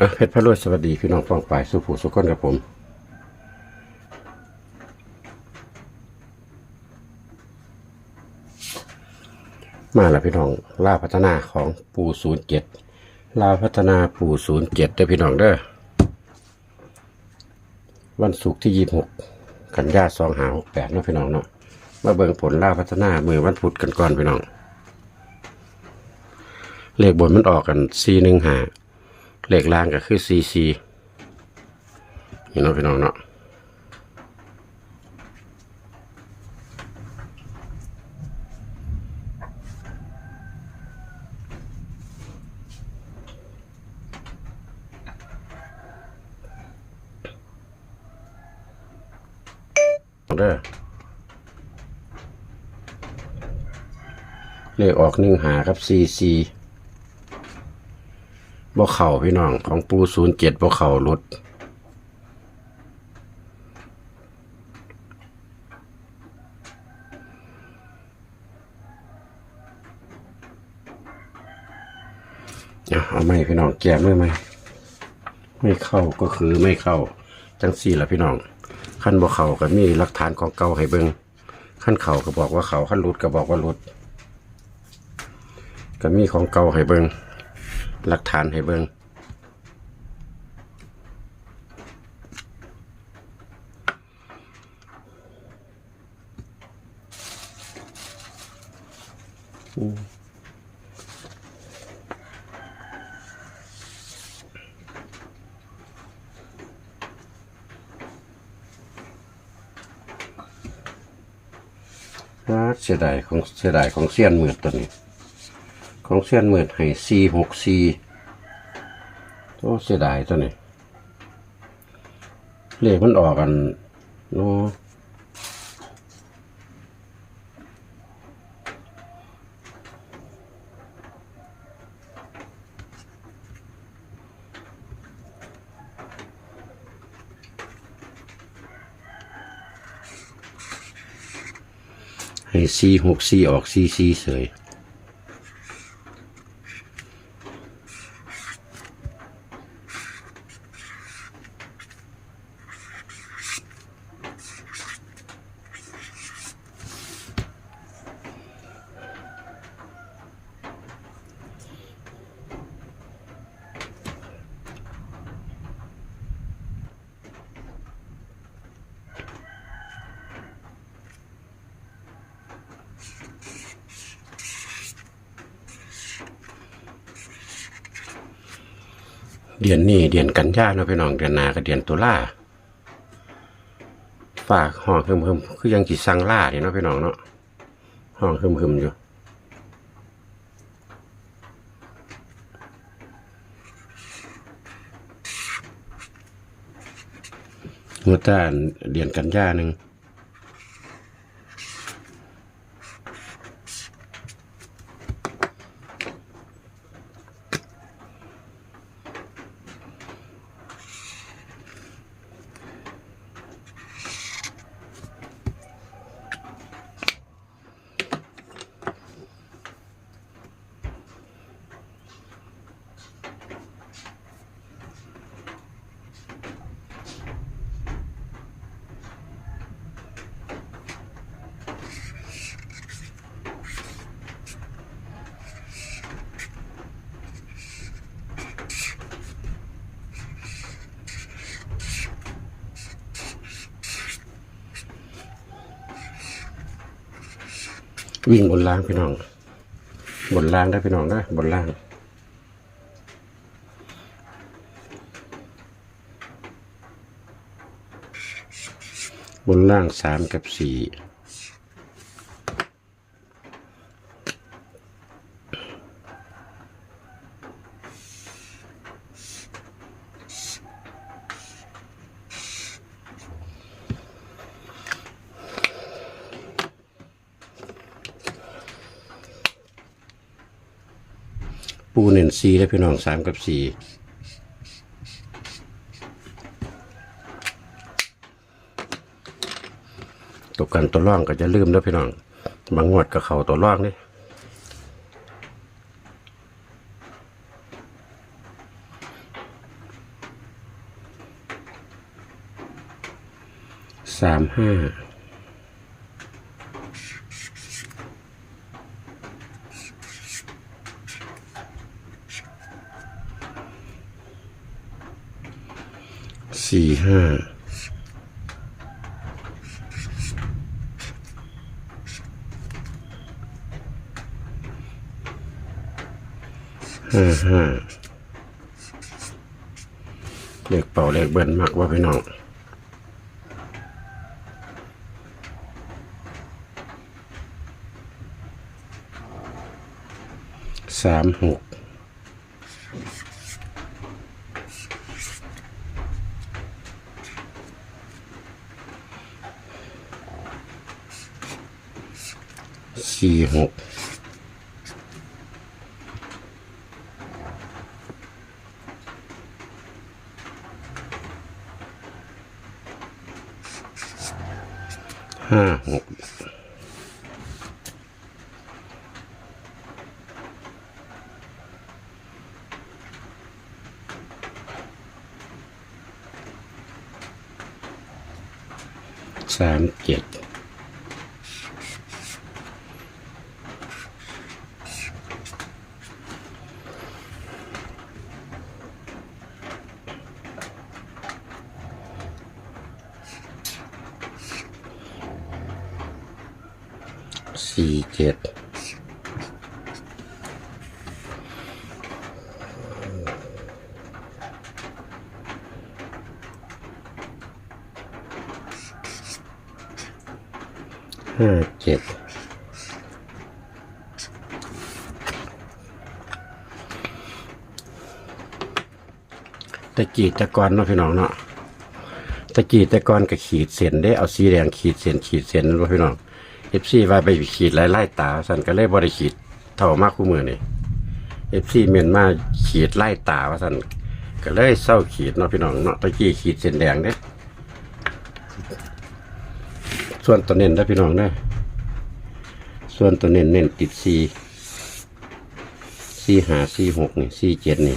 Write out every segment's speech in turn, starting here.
อะเพชรพระรวยสวัสดีพี่น้องฟองปลายสุผูสุขคนกับผม มาแล้วพี่น้องล่าพัฒนาของปูศูนย์เจ็ดล่าพัฒนาปูศูนย์เจ็ดเด้อพี่น้องเด้อวันศุกร์ที่ยี่หกกันยาสองหาหกแปดเนาะพี่น้องเนาะมาเบิ่งผลล่าพัฒนามือวันพุธกันก่อนพี่น้องเลขบนมันออกกันซีหนึ่งหา เลขล่างก็คือซีซีนี่เนาะพี่น้องเนาะเด้อเลขออกหนึ่งหาครับซีซี บ่เข่าพี่น้องของปูศูนย์เจ็ดบ่เข่ารถเอาเอาไม่พี่น้องแก้มือไหมไม่เข้าก็คือไม่เข้า จังสี่ละพี่น้องขั้นบ่เข่าก็มีหลักฐานของเก่าให้เบิงขั้นเข่าก็บอกว่าเขาขั้นรุดก็บอกว่ารุด ก็มีของเก่าให้เบิง หลักฐานให้เบิงอ่าเสียดายของเสียดายของเสี้ยนหมืดตัวนี้ ของเส้นหมืดให้สี่หกสี่โอ้เสียดายตัวนี้เลขมันออกกันเนาะให้สี่หกสี่ออกสี่สี่เสย เดือนนี้เดือนกันยาเนาะพี่น้องเดือนหนาก็เดือนตุลาฝากห้องหึมหึมคือยังจีสังล่าเนี่ยเนาะพี่น้องเนาะห้องหึมหึมอยู่เมื่อตานเดือนกันยาหนึ่ง วิ่งบนล่างพี่น้อง บนล่างได้พี่น้องได้บนล่าง บนล่างสามกับสี่ ปูหนึ่งสี่แล้พี่น้องสามกับสี่ตกกันตัวร่องก็จะลืมแล้พี่น้องบางงวดกับเขาตัวร่องนี่สามห้า สี่ห้าห้าห้าเลขเป่าเลขเบิ้ลมากว่าพี่น้องสามหก สี่หกห้าหกสามเจ็ด สี่เจ็ดห้าเจ็ดตะกี้ตะกอนเนาะพี่น้องเนาะตะกี้ตะกอนก็ขีดเส้นได้เอาสีแดงขีดเส้นขีดเส้นว่าพี่น้อง เอฟซีว่าไปขีดไล่ไล่ตาสันก็เลยบริขีดเท่ามากคู่มือนี่เอฟซีเมียนมาขีดไล่ตาว่าสันก็เลยเศร้าขีดเนาะพี่น้องเนาะตะกี้ขีดเส้นแดงเด้ส่วนตัวเน้นได้พี่น้องเนะส่วนตัวเน้นเน้นติดสี่สี่หาสี่หกนี่สี่เจ็ดนี่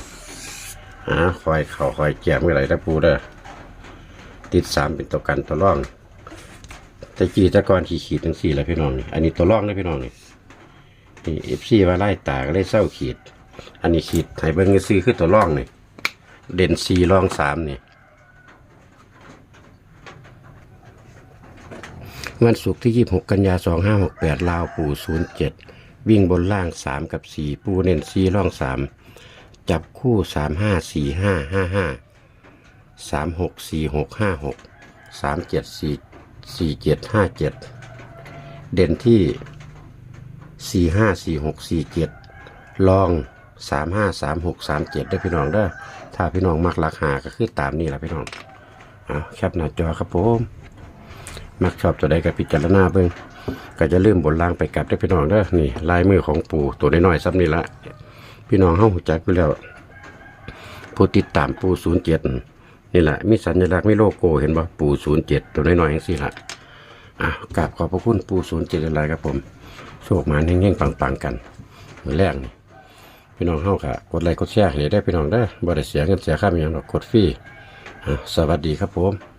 หาคอยเข่าคอยแก้มอะไรได้ปูเด้อติดสามเป็นตัวกันตัวร่อง แตะกีตะกอนขีขีดทั้งสี่แล้วพี่น้องนี่อันนี้ตัวร่องนะพี่น้องนี่นี่เอฟซีว่าไล่ตาก็เลยเศร้าขีด อันนี้ขีดให้เบิ้งซื้อคือตัวร่องนี่เด่นสี่ร่องสามนี่วันศุกร์ที่ 26 กันยา 2568 ลาวปู่ 07 วิ่งบนล่าง 3 กับ 4 ปูเน้น4ร่อง 3 จับคู่ 35 45 55 36 46 56 37 4 47 57เด่นที่45 46 47ลอง35 36 37ได้พี่น้องเด้อถ้าพี่น้องมักลักหาก็คือตามนี้แหละพี่น้องเอาแคปหน้าจอครับผมมักชอบตัวใดก็พิจารณาเบิ่งก็จะลืมบนล่างไปกลับได้พี่น้องเด้อนี่ลายมือของปู่ตัวน้อยๆซ้ำนี่ละพี่น้องเฮาหูจักไปแล้วผู้ติดตามปู่ศูนย์เจ็ด นี่แหละมีสัญลักษณ์มีโลโก้เห็นบ่ปู่ศูนย์เจ็ดตัวน้อยๆอย่างสี่ละอะกราบขอบพระคุณปู่ศูนย์เจ็ดอะไรครับผมโชคมาเฮงๆปังๆกันมือแรกนี่พี่น้องเข้าค่ะกดไลค์กดแชร์ให้ได้พี่น้องได้บ่ได้เสียเงินเสียค่ามียังหรอกกดฟรีอะสวัสดีครับผม